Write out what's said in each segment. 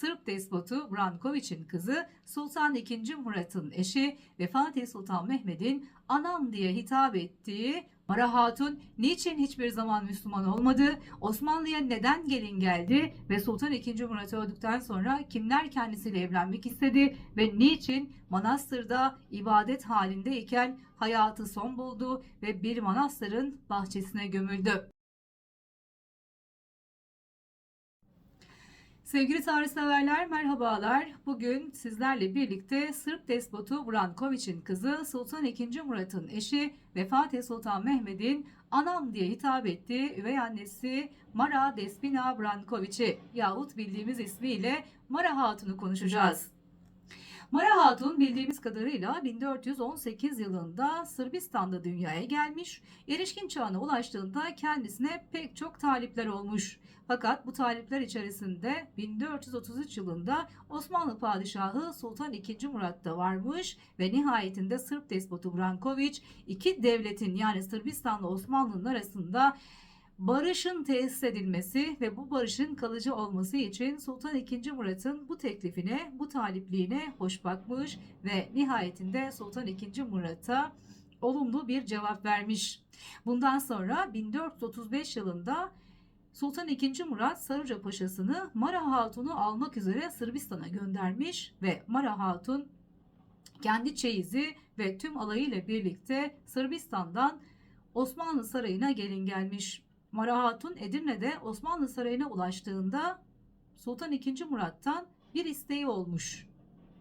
Sırp despotu Brankoviç'in kızı Sultan II. Murat'ın eşi ve Fatih Sultan Mehmet'in anam diye hitap ettiği Mara Hatun niçin hiçbir zaman Müslüman olmadı? Osmanlı'ya neden gelin geldi? Ve Sultan II. Murat öldükten sonra kimler kendisiyle evlenmek istedi? Ve niçin manastırda ibadet halindeyken hayatı son buldu ve bir manastırın bahçesine gömüldü? Sevgili tarihseverler merhabalar. Bugün sizlerle birlikte Sırp despotu Brankoviç'in kızı Sultan II. Murat'ın eşi ve Fatih Sultan Mehmet'in anam diye hitap ettiği üvey annesi Mara Despina Brankoviç'i yahut bildiğimiz ismiyle Mara Hatun'u konuşacağız. Mara Hatun bildiğimiz kadarıyla 1418 yılında Sırbistan'da dünyaya gelmiş. Erişkin çağına ulaştığında kendisine pek çok talipler olmuş. Fakat bu talipler içerisinde 1433 yılında Osmanlı Padişahı Sultan II. Murat da varmış ve nihayetinde Sırp despotu Branković iki devletin yani Sırbistan'la Osmanlı'nın arasında barışın tesis edilmesi ve bu barışın kalıcı olması için Sultan II. Murat'ın bu teklifine, bu talipliğine hoş bakmış ve nihayetinde Sultan II. Murat'a olumlu bir cevap vermiş. Bundan sonra 1435 yılında Sultan II. Murat Sarıca Paşası'nı Mara Hatun'u almak üzere Sırbistan'a göndermiş ve Mara Hatun kendi çeyizi ve tüm alayıyla birlikte Sırbistan'dan Osmanlı Sarayı'na gelin gelmiş. Mara Hatun Edirne'de Osmanlı Sarayı'na ulaştığında Sultan II. Murat'tan bir isteği olmuş.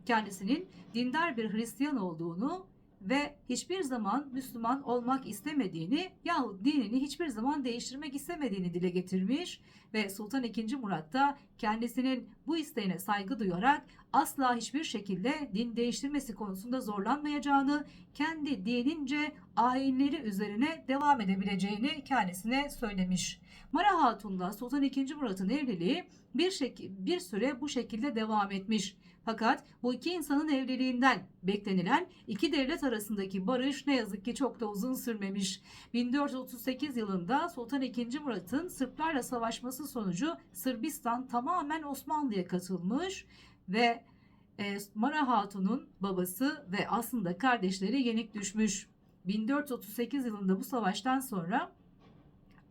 Kendisinin dindar bir Hristiyan olduğunu ve hiçbir zaman Müslüman olmak istemediğini yahut dinini hiçbir zaman değiştirmek istemediğini dile getirmiş ve Sultan II. Murat da kendisinin bu isteğine saygı duyarak asla hiçbir şekilde din değiştirmesi konusunda zorlanmayacağını, kendi dinince ayinleri üzerine devam edebileceğini kendisine söylemiş. Mara Hatun'la Sultan II. Murat'ın evliliği bir, şek- bir süre bu şekilde devam etmiş. Fakat bu iki insanın evliliğinden beklenilen iki devlet arasındaki barış ne yazık ki çok da uzun sürmemiş. 1438 yılında Sultan II. Murat'ın Sırplarla savaşması sonucu Sırbistan tamamen Osmanlı'ya katılmış ve e, Mara Hatun'un babası ve aslında kardeşleri yenik düşmüş. 1438 yılında bu savaştan sonra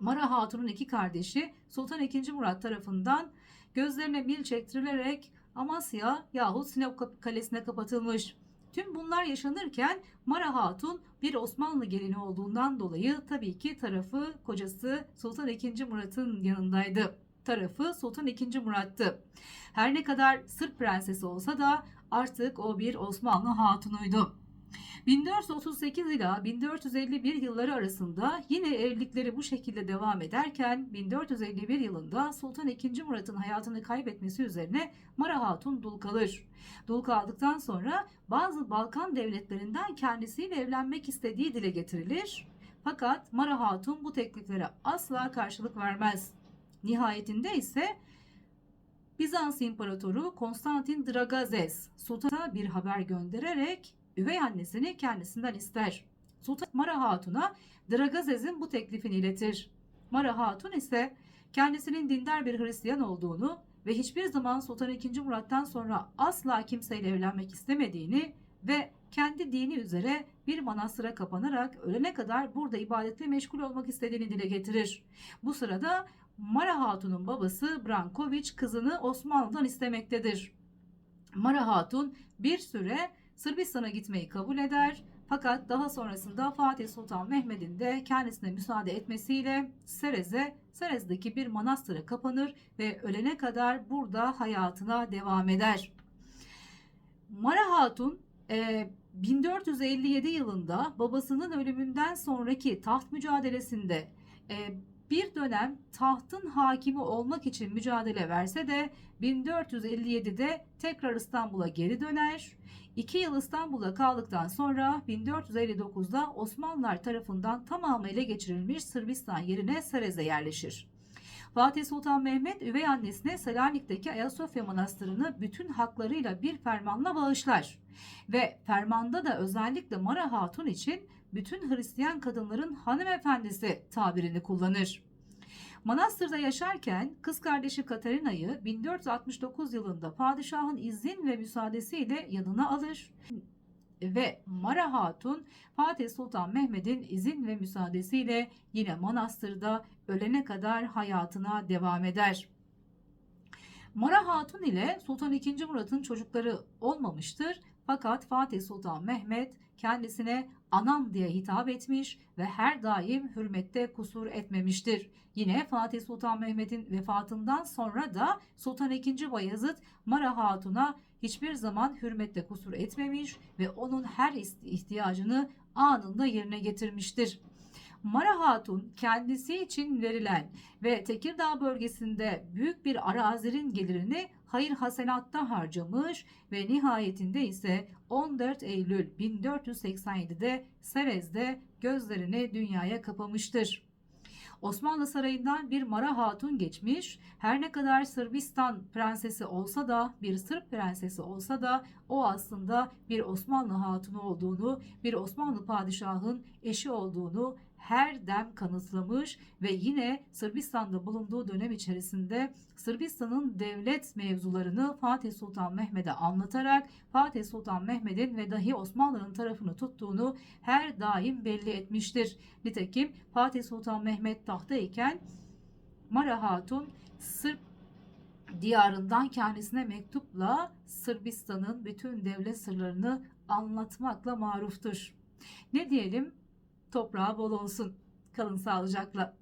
Mara Hatun'un iki kardeşi Sultan II. Murat tarafından gözlerine mil çektirilerek Amasya yahut Sinop Kalesi'ne kapatılmış. Tüm bunlar yaşanırken Mara Hatun bir Osmanlı gelini olduğundan dolayı tabii ki tarafı kocası Sultan II. Murat'ın yanındaydı. Tarafı Sultan II. Murat'tı. Her ne kadar Sırp prensesi olsa da artık o bir Osmanlı hatunuydu. 1438 ila 1451 yılları arasında yine evlilikleri bu şekilde devam ederken 1451 yılında Sultan II. Murat'ın hayatını kaybetmesi üzerine Mara Hatun dul kalır. Dul kaldıktan sonra bazı Balkan devletlerinden kendisiyle evlenmek istediği dile getirilir. Fakat Mara Hatun bu tekliflere asla karşılık vermez. Nihayetinde ise Bizans İmparatoru Konstantin Dragazes Sultan'a bir haber göndererek üvey annesini kendisinden ister. Sultan Mara Hatun'a Dragazes'in bu teklifini iletir. Mara Hatun ise kendisinin dindar bir Hristiyan olduğunu ve hiçbir zaman Sultan II. Murat'tan sonra asla kimseyle evlenmek istemediğini ve kendi dini üzere bir manastıra kapanarak ölene kadar burada ibadetle meşgul olmak istediğini dile getirir. Bu sırada Mara Hatun'un babası Brankoviç kızını Osmanlı'dan istemektedir. Mara Hatun bir süre Sırbistan'a gitmeyi kabul eder. Fakat daha sonrasında Fatih Sultan Mehmet'in de kendisine müsaade etmesiyle Serez'e, Serez'deki bir manastıra kapanır ve ölene kadar burada hayatına devam eder. Mara Hatun e, 1457 yılında babasının ölümünden sonraki taht mücadelesinde e, bir dönem tahtın hakimi olmak için mücadele verse de 1457'de tekrar İstanbul'a geri döner. 2 yıl İstanbul'da kaldıktan sonra 1459'da Osmanlılar tarafından tamamı ele geçirilmiş Sırbistan yerine Serez'e yerleşir. Fatih Sultan Mehmet üvey annesine Selanik'teki Ayasofya Manastırı'nı bütün haklarıyla bir fermanla bağışlar. Ve fermanda da özellikle Mara Hatun için bütün Hristiyan kadınların hanımefendisi tabirini kullanır. Manastır'da yaşarken kız kardeşi Katarina'yı 1469 yılında padişahın izin ve müsaadesiyle yanına alır ve Mara Hatun Fatih Sultan Mehmet'in izin ve müsaadesiyle yine manastırda ölene kadar hayatına devam eder. Mara Hatun ile Sultan II. Murat'ın çocukları olmamıştır fakat Fatih Sultan Mehmet kendisine anam diye hitap etmiş ve her daim hürmette kusur etmemiştir. Yine Fatih Sultan Mehmet'in vefatından sonra da Sultan II. Bayezid Mara Hatun'a hiçbir zaman hürmette kusur etmemiş ve onun her ihtiyacını anında yerine getirmiştir. Mara Hatun kendisi için verilen ve Tekirdağ bölgesinde büyük bir arazinin gelirini hayır hasenatta harcamış ve nihayetinde ise 14 Eylül 1487'de Serez'de gözlerini dünyaya kapamıştır. Osmanlı Sarayı'ndan bir Mara Hatun geçmiş. Her ne kadar Sırbistan prensesi olsa da, bir Sırp prensesi olsa da o aslında bir Osmanlı hatunu olduğunu, bir Osmanlı padişahın eşi olduğunu her dem kanıtlamış ve yine Sırbistan'da bulunduğu dönem içerisinde Sırbistan'ın devlet mevzularını Fatih Sultan Mehmet'e anlatarak Fatih Sultan Mehmet'in ve dahi Osmanlı'nın tarafını tuttuğunu her daim belli etmiştir. Nitekim Fatih Sultan Mehmet tahtayken Mara Hatun Sırp diyarından kendisine mektupla Sırbistan'ın bütün devlet sırlarını anlatmakla maruftur. Ne diyelim? Toprağı bol olsun. Kalın sağlıcakla.